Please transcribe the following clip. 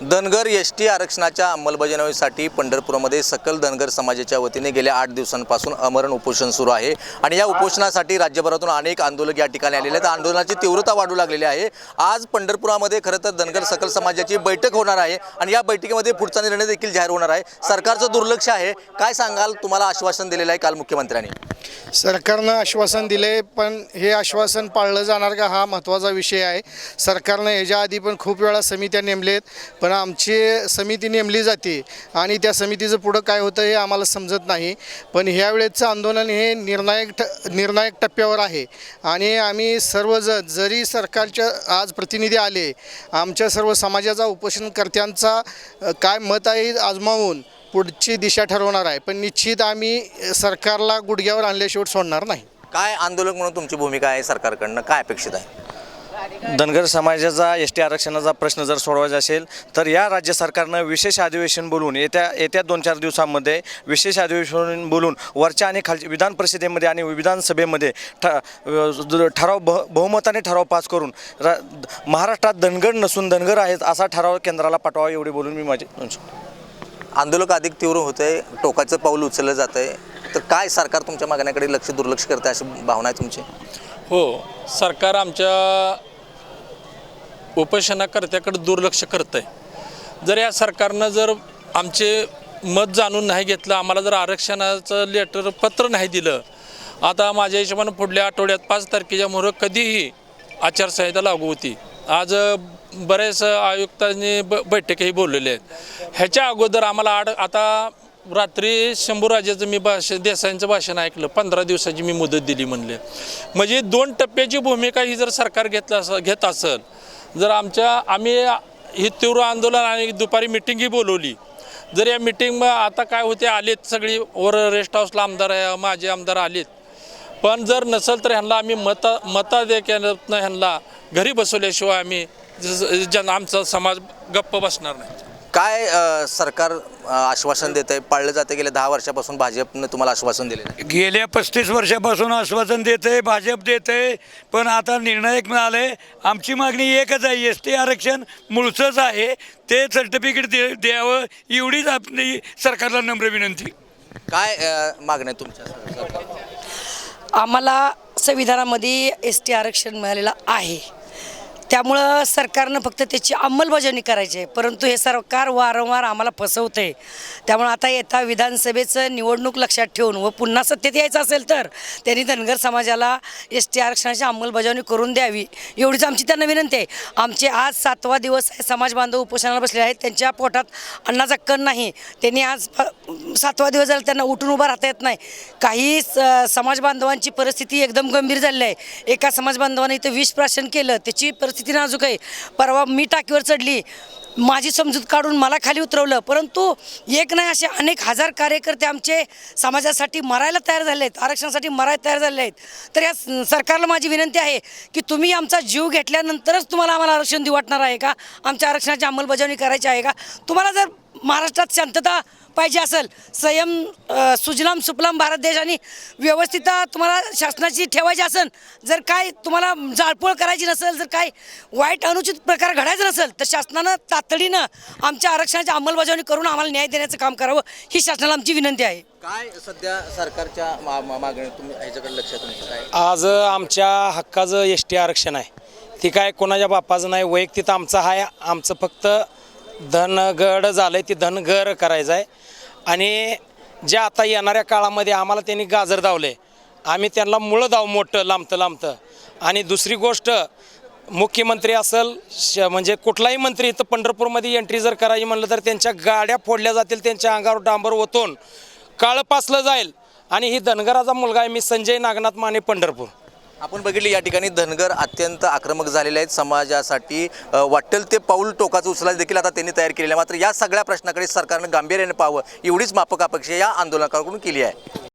Dhangar S T आरक्षणाच्या अंमलबजावणीसाठी पंढरपूरमध्ये सकल धनगर समाजाच्या वतीने गेल्या आठ दिवसांपासून अमरण उपोषण सुरू आहे. आणि या उपोषणासाठी राज्यभरातून अनेक आंदोलक या ठिकाणी आलेले आहेत. आंदोलनाची तीव्रता वाढू लागलेली आहे. आज पंढरपुरामध्ये खरं तर धनगर सकल समाजाची बैठक होणार आहे आणि या बैठकीमध्ये पुढचा निर्णय देखील जाहीर होणार आहे. सरकारचं दुर्लक्ष आहे. काय सांगाल? तुम्हाला आश्वासन दिलेलं आहे काल मुख्यमंत्र्यांनी. सरकारनं आश्वासन दिले पण हे आश्वासन पाळलं जाणार का हा महत्त्वाचा विषय आहे. सरकारनं ह्याच्या आधी पण खूप वेळा समित्या नेमलेत पण आमची समिती नेमली जाते आणि त्या समितीचं पुढं काय होतं हे आम्हाला समजत नाही. पण ह्यावेळेचं आंदोलन हे निर्णायक ठ निर्णायक टप्प्यावर आहे. आणि आम्ही सर्वजण जरी सरकारच्या आज प्रतिनिधी आले आमच्या सर्व समाजाचा उपोषणकर्त्यांचा काय मत आहे आजमावून पुढची दिशा ठरवणार आहे. पण निश्चित आम्ही सरकारला गुडघ्यावर आणल्याशिवाय सोडणार नाही. काय आंदोलक म्हणून तुमची भूमिका आहे सरकारकडनं? काय अपेक्षित आहे? धनगर समाजाचा एस टी आरक्षणाचा प्रश्न जर सोडवायचा असेल तर या राज्य सरकारनं विशेष अधिवेशन बोलून येत्या येत्या दोन चार दिवसामध्ये विशेष अधिवेशन बोलून वरच्या आणि खालच्या विधान परिषदेमध्ये आणि विधानसभेमध्ये ठ ठराव ब बहुमताने ठराव पास करून रा महाराष्ट्रात धनगर नसून धनगर आहेत असा ठराव केंद्राला पाठवावा एवढे बोलून मी माझे आंदोलक अधिक तीव्र होत आहे टोकाचं पाऊल उचललं जात आहे तर काय सरकार तुमच्या मागण्याकडे लक्ष दुर्लक्ष करते अशी भावना आहे तुमची? हो सरकार आमच्या उपोषणाकर्त्याकडे दुर्लक्ष करतं आहे जर या सरकारनं जर आमचे मत जाणून नाही घेतलं आम्हाला जर आरक्षणाचं लेटर पत्र नाही दिलं आता माझ्या हिशोबानं पुढल्या आठवड्यात पाच तारखेच्या मोहर कधीही आचारसंहिता लागू होती. आज बरेच आयुक्तांनी ब बैठकही बोललेले आहेत. ह्याच्या अगोदर आम्हाला आड आता रात्री शंभूराजाचं मी भाषण देसाईंचं भाषण ऐकलं. पंधरा दिवसाची मी मुदत दिली म्हणले. म्हणजे दोन टप्प्याची भूमिका ही जर सरकार घेतलं असं घेत असेल जर आमच्या आम्ही ही तीव्र आंदोलन आणि दुपारी मिटिंगही बोलवली. जर या मिटिंग आता काय होते आलेत सगळी वर रेस्ट हाऊसला आमदार माझे आमदार आलेत. पण जर नसेल तर ह्यांना आम्ही मता मता दे ह्यांना घरी बसवल्याशिवाय आम्ही जन आमचा समाज गप्प बसणार नाही. काय अ, सरकार अ, आश्वासन देत आहे पाळलं जाते गेल्या दहा वर्षापासून भाजपनं तुम्हाला आश्वासन दिलेलं आहे गेल्या पस्तीस वर्षापासून आश्वासन देते भाजप देते पण आता निर्णायक मिळाले. आमची मागणी एकच आहे एस टी आरक्षण मूळचंच आहे. ते सर्टिफिकेट दे द्यावं एवढीच आपली सरकारला नम्र विनंती. काय अ, मागण्या आहे तुमच्या? आम्हाला संविधानामध्ये एस टी आरक्षण मिळालेलं आहे. त्यामुळं सरकारनं फक्त त्याची अंमलबजावणी करायची आहे. परंतु हे सरकार वारंवार आम्हाला फसवते त्यामुळं आता येता विधानसभेचं निवडणूक लक्षात ठेवून व पुन्हा सत्तेत यायचं असेल तर त्यांनी धनगर समाजाला एस टी आरक्षणाची अंमलबजावणी करून द्यावी. एवढीच आमची त्यांना विनंती आहे. आमचे आज सातवा दिवस आहे. समाज बांधव उपोषणाला बसले आहेत. त्यांच्या पोटात अन्नाचा कण नाही. त्यांनी आज सातवा दिवस झाला त्यांना उठून उभा राहता येत नाही. काही स- समाज बांधवांची परिस्थिती एकदम गंभीर झालेली आहे. एका समाज बांधवाने इथं विष प्राशन केलं. त्याची परिस्थिती नाजूक आहे. परवा मी टाकीवर चढली. माझी समजूत काढून मला खाली उतरवलं. परंतु एक नाही असे अनेक हजार कार्यकर्ते आमचे समाजासाठी मरायला तयार झाले आहेत. आरक्षणासाठी मरायला तयार झाले आहेत. तर या सरकारला माझी विनंती आहे की तुम्ही आमचा जीव घेतल्यानंतरच तुम्हाला आम्हाला आरक्षण देऊ वाटणार आहे का? आमच्या आरक्षणाची अंमलबजावणी करायची आहे का? तुम्हाला जर महाराष्ट्रात शांतता पाहिजे असेल. संयम सुजलाम सुफलाम भारत देश आणि व्यवस्थित तुम्हाला शासनाची ठेवायची असेल जर काय तुम्हाला जाळपोळ करायची नसेल जर काय वाईट अनुचित प्रकार घडायचा नसेल तर शासनानं तातडीनं आमच्या आरक्षणाची अंमलबजावणी करून आम्हाला न्याय देण्याचं काम करावं ही शासनाला आमची विनंती आहे. काय सध्या सरकारच्या मा- मा- मागण्या तुम्ही ह्याच्याकडे लक्ष तुमचं काय? आज आमच्या हक्काचं एस टी आरक्षण आहे. ती काय कोणाच्या बापाचं नाही वैयक्तिक आमचं आहे आमचं फक्त धनगड झालं आहे ती धनगर करायचं आहे. आणि जे आता येणाऱ्या काळामध्ये आम्हाला त्यांनी गाजर धावले आम्ही त्यांना मुळं धाव मोठं लांबतं लांबतं. आणि दुसरी गोष्ट मुख्यमंत्री असेल श म्हणजे कुठलाही मंत्री इथं पंढरपूरमध्ये एंट्री जर करायची म्हणलं तर त्यांच्या गाड्या फोडल्या जातील त्यांच्या अंगावर डांबर ओतून काळं पासलं जाईल. आणि ही धनगराचा मुलगा आहे मी संजय नागनाथ माने पंढरपूर. आपण बघितले या ठिकाणी धनगर अत्यंत आक्रमक झालेले आहेत. समाजासाठी वाटेल ते पाऊल टोकाचं उचलायला देखील आता त्यांनी तयार केलेलं आहे. मात्र या सगळ्या प्रश्नाकडे सरकारनं गांभीर्याने पाहावं एवढीच मापक अपेक्षा या आंदोलकाकडून केली आहे.